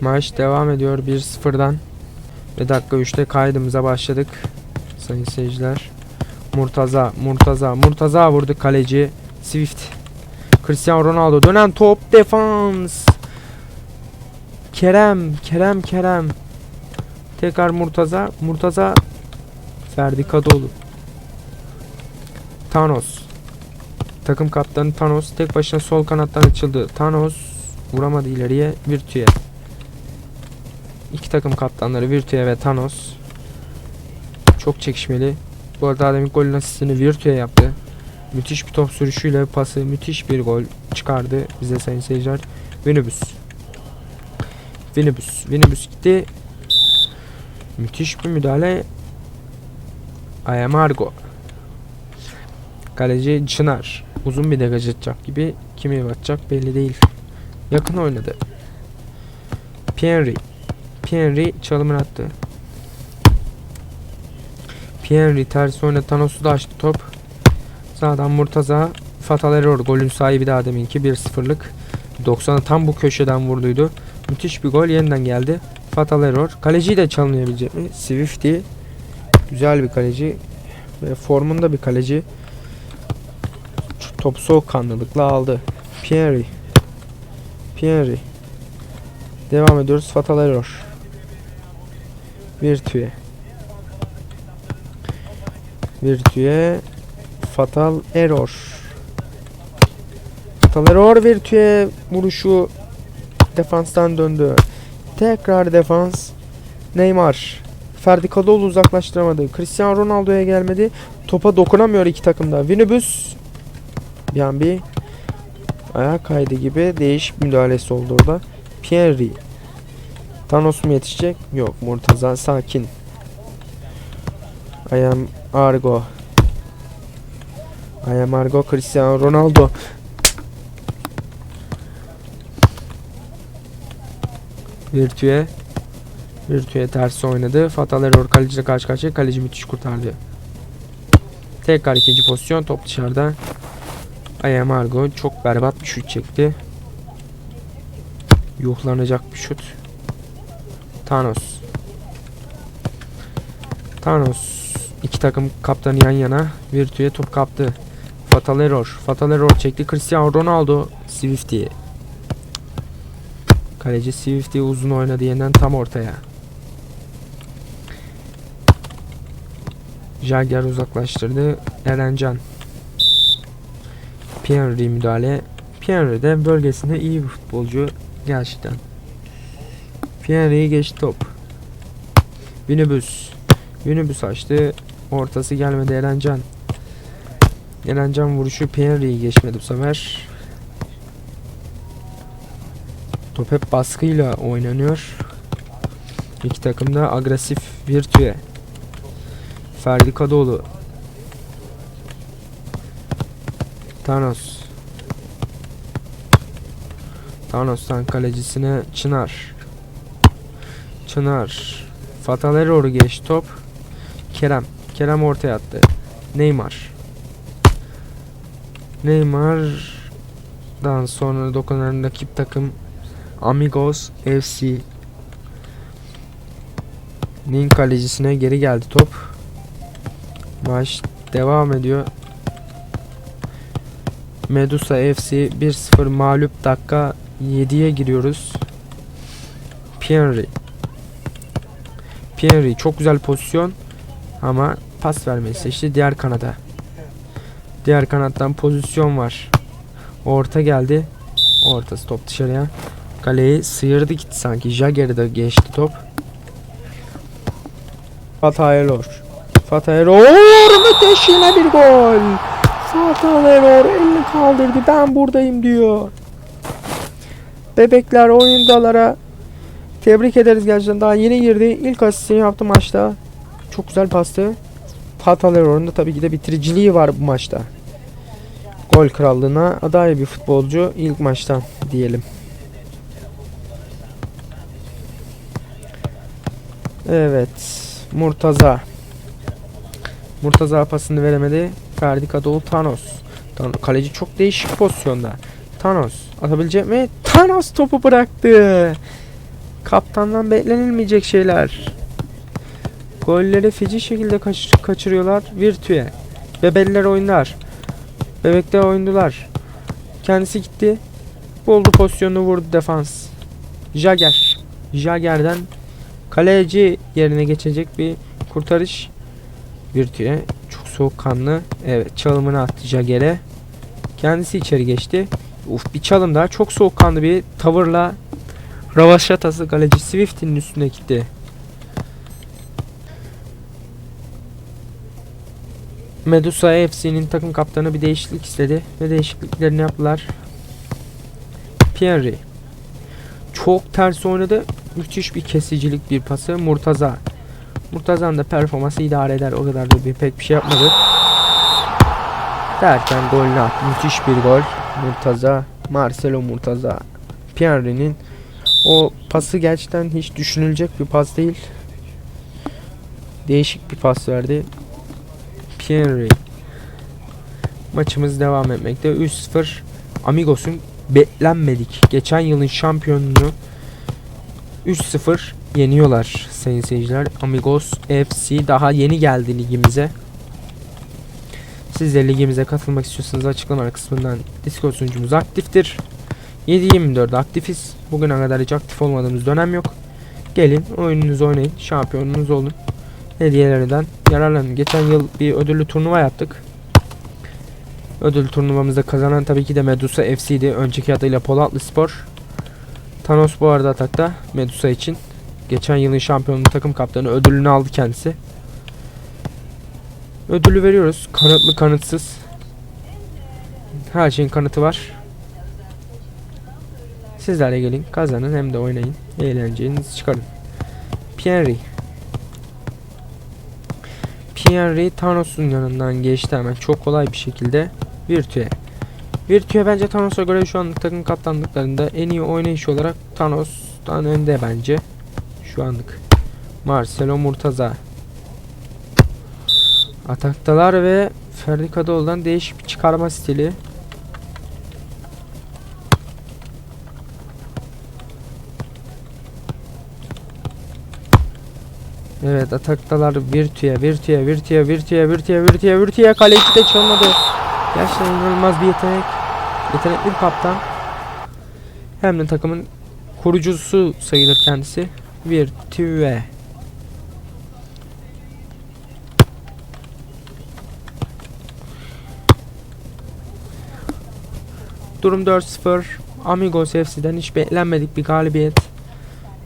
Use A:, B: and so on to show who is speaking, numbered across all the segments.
A: Maç devam ediyor 1-0'dan. Ve dakika 3'te kaydımıza başladık. Sayın seyirciler. Murtaza, Murtaza, Murtaza vurdu kaleci. Swift. Cristiano Ronaldo dönen top defans. Kerem, Kerem, Kerem. Tekrar Murtaza, Murtaza. Ferdi Kadıoğlu. Thanos. Takım kaptanı Thanos tek başına sol kanattan açıldı. Thanos vuramadı ileriye. Virtü'ye. İki takım kaptanları Virtü'ye ve Thanos. Çok çekişmeli. Bu arada Adem'in golün asistini Virtü'ye yaptı. Müthiş bir top sürüşüyle pası müthiş bir gol çıkardı bize sayın seyirciler. Vinibus. Vinibus. Vinibus gitti. Müthiş bir müdahale. Ayamargo. Kaleci Çınar. Uzun bir degaj atacak gibi. Kimi atacak belli değil. Yakın oynadı. Pienri. Pienri çalımını attı. Pienri ters oynadı. Thanos'u da açtı top. Sağdan Murtaza. Fatal Error. Golün sahibi de deminki 1-0'lık. 90'ı tam bu köşeden vurduydu. Müthiş bir gol yeniden geldi. Fatal Error. Kaleciyi de çalınabilecek mi? Swifty. Güzel bir kaleci. Ve formunda bir kaleci. Top soğukkanlılıkla aldı. Pieri. Pieri. Devam ediyoruz. Fatal Error. Virtue. Virtue. Fatal Error. Fatal Error Virtue vuruşu defanstan döndü. Tekrar defans. Neymar. Ferdi Kadıoğlu uzaklaştıramadı. Cristiano Ronaldo'ya gelmedi. Topa dokunamıyor iki takımda. Vinibus bir an bir ayağa kaydı gibi değişik müdahalesi oldu orada. Pierre. Thanos mu yetişecek? Yok. Murtaza sakin. I am Argo. I am Argo Cristiano Ronaldo. Virtue. Virtue tersi oynadı. Fatal Error kaleciyle karşı karşıya. Kaleci müthiş kurtardı. Tekrar ikinci pozisyon. Top dışarıda. Aya Margo çok berbat bir şut çekti. Yuhlanacak bir şut. Thanos. Thanos. iki takım kaptanı yan yana. Virtue top kaptı. Fatal Error. Fatal Error çekti. Cristiano Ronaldo. Swifty. Kaleci Swifty uzun oynadı yeniden tam ortaya. Jagger uzaklaştırdı. Erencan. Pierre müdahale. Pierre de bölgesinde iyi bir futbolcu gerçekten. Pierre'yi geçti top. Vinibus. Vinibus açtı. Ortası gelmedi Erencan. Erencan vuruşu Pierre'yi geçmedi bu sefer. Top hep baskıyla oynanıyor. İki takım da agresif Virtue. Ferdi Kadıoğlu. Thanos. Thanos'tan kalecisine Çınar. Çınar. Fatal Error'u geç top. Kerem. Kerem ortaya attı. Neymar. Neymar'dan sonra dokunan rakip takım Amigos FC. Nin kalecisine geri geldi top. Maç devam ediyor. Medusa FC 1-0 mağlup dakika 7'ye giriyoruz. Pierre. Pierre çok güzel pozisyon ama pas vermeyi seçti diğer kanada. Diğer kanattan pozisyon var. Orta geldi. Ortası top dışarıya. Kaleyi sıyırdı gitti sanki. Jagger'da geçti top. Fatayelor. Fatayelor müthiş yine bir gol. Fatal Error elini kaldırdı ben buradayım diyor. Bebekler oyundalara tebrik ederiz gerçekten daha yeni girdi ilk asistini yaptı maçta. Çok güzel pastı. Fatal Error'un da tabii ki de bitiriciliği var bu maçta. Gol krallığına aday bir futbolcu ilk maçtan diyelim. Evet. Murtaza. Murtaza pasını veremedi. Ferdi Kadıoğlu. Thanos. Kaleci çok değişik pozisyonda. Thanos atabilecek mi? Thanos topu bıraktı. Kaptandan beklenilmeyecek şeyler. Golleri feci şekilde kaç- kaçırıyorlar. Virtüe. Bebeller oynar. Bebekler oyundular. Kendisi gitti. Buldu pozisyonunu vurdu defans. Jagger. Jagger'den kaleci yerine geçecek bir kurtarış. Virtüe. Çok soğukkanlı. Evet çalımını attı Jagger'e. Kendisi içeri geçti. Uf bir çalım daha. Çok soğukkanlı bir tavırla Ravaşatası kaleci Swift'in üstüne gitti. Medusa FC'nin takım kaptanı bir değişiklik istedi ve değişikliklerini yaptılar. Pierre çok ters oynadı. Müthiş bir kesicilik bir pası. Murtaza. Murtaza'nın da performansı idare eder. O kadar da bir pek bir şey yapmadı. Derken golünü attı. Müthiş bir gol. Murtaza. Marcelo Murtaza. Pierre'nin o pası gerçekten hiç düşünülecek bir pas değil. Değişik bir pas verdi. Pierre. Maçımız devam etmekte. 3-0 Amigos'un beklenmedik. Geçen yılın şampiyonunu 3-0 yeniyorlar sayın seyirciler. Amigos FC daha yeni geldi ligimize. Siz de ligimize katılmak istiyorsanız açıklama kısmından Discord sunucumuz aktiftir. 7-24 aktifiz. Bugüne kadar hiç aktif olmadığımız dönem yok. Gelin oyununuzu oynayın. Şampiyonunuz olun. Hediyelerden yararlanın. Geçen yıl bir ödüllü turnuva yaptık. Ödül turnuvamızda kazanan tabii ki de Medusa FC'di. Önceki adıyla Polatlı Spor. Thanos bu arada atakta Medusa için. Geçen yılın şampiyonu takım kaptanı ödülünü aldı kendisi. Ödülü veriyoruz. Kanıtlı kanıtsız. Her şeyin kanıtı var. Sizler gelin kazanın hem de oynayın. Eğlencenizi çıkarın. Pierre. Pierre Thanos'un yanından geçti hemen çok kolay bir şekilde Virtue. Virtue bence Thanos'a göre şu an takım kaptanlıklarında en iyi oynayış olarak Thanos'tan önde bence. Şu anlık. Marcelo Murtaza. Ataktalar ve Ferdi Kadıoğlu'dan değişik bir çıkarma stili. Evet ataktalar Virtue, Virtue, Virtue, Virtue, Virtue, Virtue, Virtue kaleci de çalmadı. Gerçekten inanılmaz bir yetenek. Yetenekli bir kaptan. Hem de takımın kurucusu sayılır kendisi. Virtue. Durum 4-0. Amigos FC'den hiç beklenmedik bir galibiyet.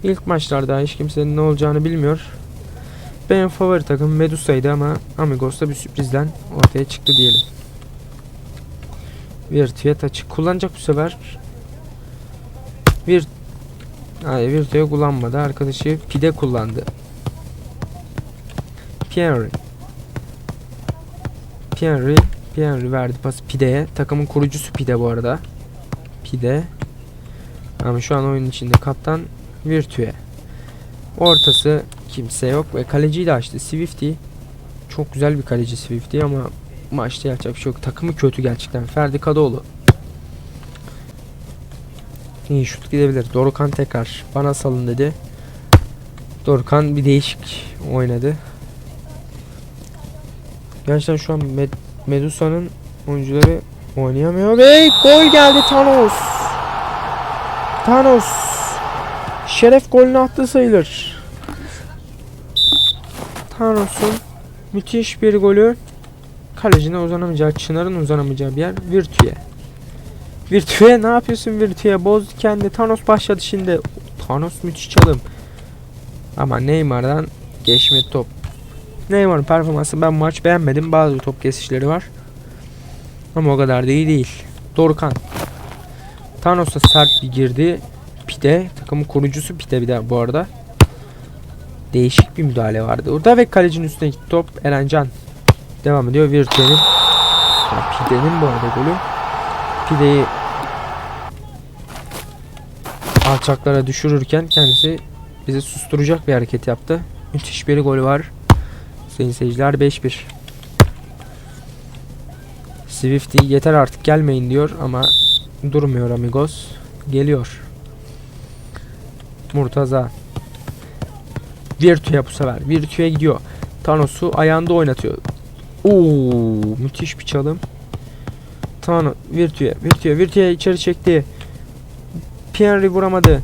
A: İlk maçlarda hiç kimsenin ne olacağını bilmiyor. Benim favori takım Medusa'ydı ama Amigos'ta bir sürprizden ortaya çıktı diyelim. Virtue açık kullanacak bu sefer. Bir Hayır Virtue kullanmadı. Arkadaşı Pide kullandı. Pierre. Pierre. Pierre verdi pas Pide'ye. Takımın kurucusu Pide bu arada. Pide. Ama şu an oyunun içinde kaptan Virtue. Ortası kimse yok ve kaleciyi de açtı. Swifty çok güzel bir kaleci Swifty ama maçta yapacak bir şey yok. Takımı kötü gerçekten. Ferdi Kadıoğlu. İyi şut gidebilir. Dorukan tekrar bana salın dedi. Dorukan bir değişik oynadı. Gerçekten şu an Med- Medusa'nın oyuncuları oynayamıyor ve gol geldi Thanos. Thanos şeref golünü attı sayılır. Thanos'un müthiş bir golü kalecine uzanamayacağı, Çınar'ın uzanamayacağı bir yer Virtue. Virtue ne yapıyorsun Virtue? Boz kendi. Thanos başladı şimdi. Thanos müthiş çalım. Ama Neymar'dan geçmedi top. Neymar'ın performansı ben maç beğenmedim. Bazı top kesişleri var. Ama o kadar da iyi değil. Dorkan. Thanos'a sert bir girdi. Pide. Takımın kurucusu Pide bir de bu arada. Değişik bir müdahale vardı orada ve kalecinin üstüne gitti top. Erencan. Devam ediyor Virtue'nin. Ya Pide'nin bu arada golü. Pide'yi alçaklara düşürürken kendisi bizi susturacak bir hareket yaptı. Müthiş bir golü var. Sayın seyirciler 5-1. Swifty yeter artık gelmeyin diyor ama durmuyor amigos. Geliyor. Murtaza. Virtu'ya bu sefer. Virtu'ya gidiyor. Thanos'u ayağında oynatıyor. Oo, müthiş bir çalım. Thanos Virtu'ya, Virtu'ya, Virtu'ya içeri çekti. Pierre vuramadı.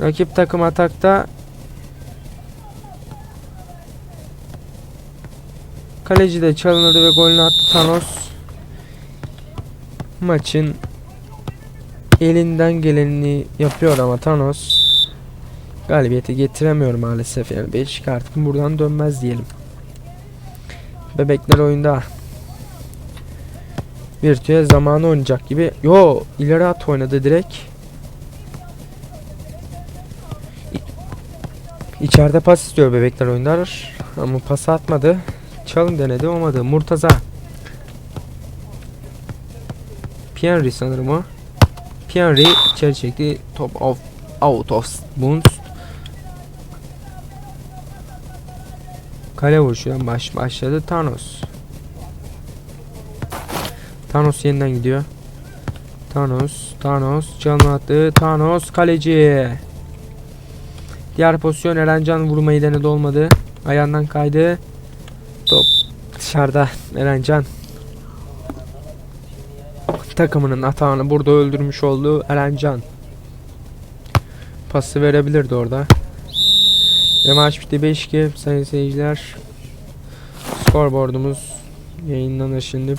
A: Rakip takım atakta. Kaleci de çalındı ve golünü attı Thanos. Maçın elinden geleni yapıyor ama Thanos galibiyeti getiremiyor maalesef. Yani Belçika artık buradan dönmez diyelim. Bebekler oyunda. Virtüe zamanı oynayacak gibi. Yo ileri at oynadı direkt. İçeride pas istiyor bebekler oyunlar ama pas atmadı. Çalım denedi olmadı. Murtaza. Pienri sanırım o. Pienri içeri çekti. Top of out of bounds. Kale vuruşundan baş başladı Thanos. Thanos yeniden gidiyor. Thanos, Thanos canlı attı. Thanos kaleci. Diğer pozisyon Erencan vurmayı denedi olmadı. Ayağından kaydı. Top dışarıda Erencan. Takımının atağını burada öldürmüş oldu Erencan. Pası verebilirdi orada. Ve maç bitti 5-2 sayın seyirciler. Scoreboard'umuz yayınlanır şimdi.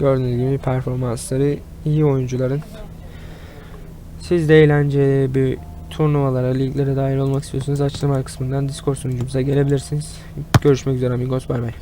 A: Gördüğünüz gibi performansları iyi oyuncuların. Siz de eğlenceli bir turnuvalara, liglere dahil olmak istiyorsanız açıklama kısmından Discord sunucumuza gelebilirsiniz. Görüşmek üzere amigos. Bay bay.